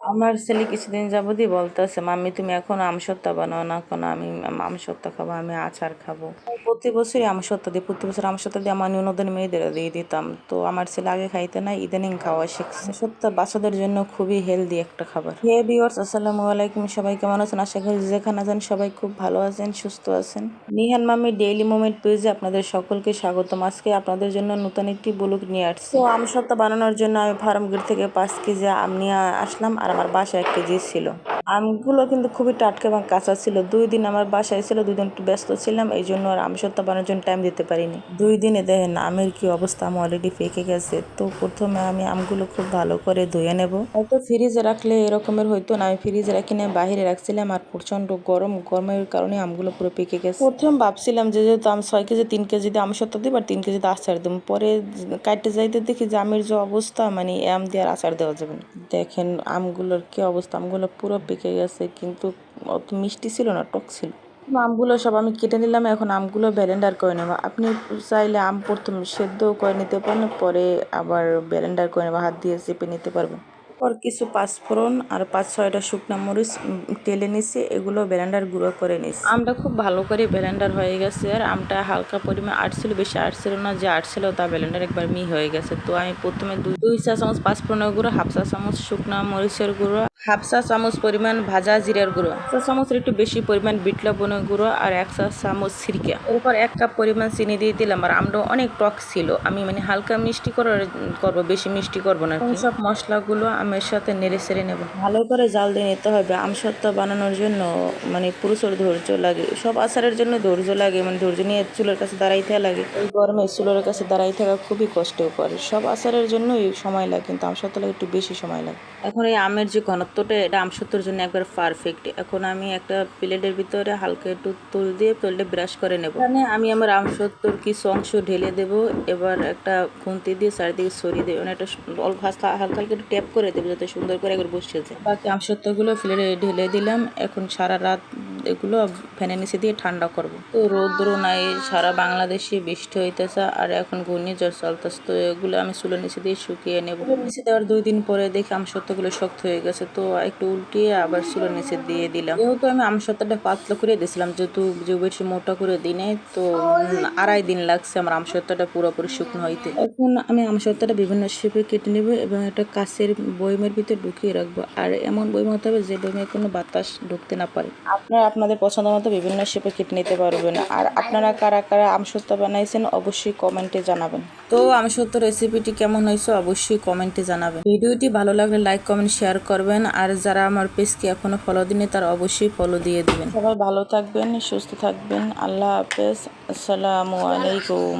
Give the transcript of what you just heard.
আমার ছেলে কিছুদিন যাবতই বলতেছে, মাম্মি, তুমি এখন আমসত্ত্বা বানাও না কেন? আমি আমসত্ত্বা খাব, আমি আচার খাব। প্রতি বছরই আমসত্ত্বা দিই, প্রতি বছর আমসত্ত্বা দিয়ে আমার নিউনদের মেয়েদের দিয়ে দিতাম। তো আমার ছেলে আগে খাইতে না, ইদানিং খাওয়া শিখছে। সত্য বাচ্চাদের জন্য খুবই হেলদি একটা খাবার। হে বিওর্স আসসালামু আলাইকুম। সবাই কেমন আছেন? আশা করি যেখানে আছেন সবাই খুব ভালো আছেন, সুস্থ আছেন। নিহান মাম্মি ডেইলি মোমেন্ট পেজে আপনাদের সকলকে স্বাগতম। আজকে আপনাদের জন্য নতুন একটি ব্লগ নিয়ে আসছি। তো আমসত্ত্বা বানানোর জন্য আমি ফার্ম গেট থেকে পাঁচ কেজি আম নিয়ে আসলাম। আর আমার বাসায় এক কেজি ছিল। আমগুলো কিন্তু খুবই টাটকা এবং কাঁচা ছিল। দুই দিন আমার বাসায় ছিল, দুই দিন একটু ব্যস্ত ছিলাম, এই জন্য আর আম সত্তা বানানোর জন্য টাইম দিতে পারিনি। দুই দিনে দেখেন আমের কি অবস্থা, আম অলরেডি পেকে গেছে। তো প্রথমে আমি আমগুলো খুব ভালো করে ধুয়ে নেব। হয়তো ফ্রিজে রাখলে এরকমের হইতো না, আমি ফ্রিজে রাখি না বাইরে রাখছিলাম আর প্রচণ্ড গরম, গরমের কারণে আমগুলো পুরো পেকে গেছে। প্রথম ভাবছিলাম যে যেহেতু আম ছয় কেজি, তিন কেজি দিয়ে আম সত্তা দিব আর তিন কেজিতে আচার দেবো, পরে কাটতে যাইতে দেখি যে আমের যে অবস্থা মানে আম দিয়ে আর আচার দেওয়া যাবে না। দেখেন আমগুলোর কি অবস্থা, আমগুলো পুরো পেকে গেছে, কিন্তু অত মিষ্টি ছিল না, টক ছিল। আমগুলো সব আমি কেটে নিলাম, এখন আমগুলো ব্যালেন্ডার করে নেব। আপনি চাইলে আম প্রথম সেদ্ধও করে নিতে পারেন, পরে আবার ব্যালেন্ডার করে নেব, হাত দিয়ে চেপে নিতে পারবেন। পর কিছু পাঁচফোড়ন আর পাঁচ ছয়টা শুকনো মরিচ তেলে নিছি, এগুলো ব্যালেন্ডার গুঁড়ো করে নিছি। আমটা খুব ভালো করে ব্যালেন্ডার হয়ে গেছে, আর আমটা হালকা পরিমাণ আটছিল বেশি আটছিল না, যে আটছিল তা ব্যালেন্ডার একবার মি হয়ে গেছে। তো আমি প্রথমে দুই চা চামচ পাঁচফোড়নের গুঁড়ো, হাফ চা চামচ শুকনো মরিচের গুঁড়ো হাফ চা চামচ পরিমাণ ভাজা জিরার গুঁড়ো। চা চামচের একটু বেশি পরিমাণ বিট লবণের গুঁড়ো আর এক চা চামচ সিরকা এরপর এক কাপ পরিমাণ চিনি দিয়ে দিলাম আর আমটা অনেক টক ছিল। আমি মানে হালকা মিষ্টি করে করব বেশি মিষ্টি করব না। সব মশলাগুলো আমের সাথে নেড়ে সেড়ে নেব। ভালো করে জাল দিয়ে নিতে হবে। আম সত্ত্বা বানানোর জন্য মানে পুরুষের ধৈর্য লাগে। সব আচারের জন্য ধৈর্য লাগে। মানে ধৈর্য নিয়ে চুলের কাছে দাঁড়াইতে লাগে। এই গরমে চুলের কাছে দাঁড়াই থাকা খুবই কষ্টকর সব আচারের জন্যই সময় লাগে কিন্তু আম সত্ত্বা লাগে একটু বেশি সময় লাগে। এখন এই আমের যে ঘনত্বটা এটা আম সত্ত্বর জন্য একবার পারফেক্ট এখন আমি একটা প্লেটের ভিতরে হালকা একটু তুল দিয়ে তুলটা ব্রাশ করে নেব। এখানে আমি আমার আম সত্তর কিছু অংশ ঢেলে দেব, এবার একটা খুন্তি দিয়ে চারিদিকে সরিয়ে দেবো একটা অল্প হালকা হালকা একটু ট্যাপ করে দেবো যাতে সুন্দর করে একবার বসে যায়। বাকি আমসত্ত্বগুলো প্লেটে ঢেলে দিলাম। এখন সারা রাত এগুলো ফ্যানের নিচে দিয়ে ঠান্ডা করব। তো রৌদ্র নাই, সারা বাংলাদেশে বৃষ্টি হইতেছে, আর এখন ঘূর্ণিঝড় চলতেছে, তো এগুলো আমি চুলের নিচে দিয়ে শুকিয়ে নেব। নিচে দেওয়ার দুই দিন পরে দেখি আমসত্ত্বগুলো শক্ত হয়ে গেছে, তো একটু উল্টিয়ে আবার চুলের নিচে দিয়ে দিলাম। যেহেতু আমি আমসত্ত্বটা পাতলা করে দিয়েছিলাম, যেহেতু যে বেশি মোটা করে দিনে তো আড়াই দিন লাগছে আমার আমসত্ত্বটা পুরোপুরি শুকনো হইতে। এখন আমি আমসত্ত্বটা বিভিন্ন শেপে কেটে নেব এবং একটা কাছের বইমের ভিতরে ঢুকিয়ে রাখব, আর এমন বই হতে হবে যে বইমে কোনো বাতাস ঢুকতে না পারে। আপনারা আপনাদের পছন্দ মতো বিভিন্ন শেপে কেটে নিতে পারবেন। আর আপনারা কারা কারা আমসত্ত্ব বানাইছেন অবশ্যই কমেন্টে জানাবেন। তো আমসত্ত্ব রেসিপিটি কেমন হয়েছে অবশ্যই কমেন্টে জানাবেন। ভিডিওটি ভালো লাগলে লাইক কমেন্ট শেয়ার করবেন। আর যারা আমার পেজকে এখনও ফলো দিনে তারা অবশ্যই ফলো দিয়ে দেবেন। সবাই ভালো থাকবেন সুস্থ থাকবেন। আল্লাহ হাফেজ। আসসালামু আলাইকুম।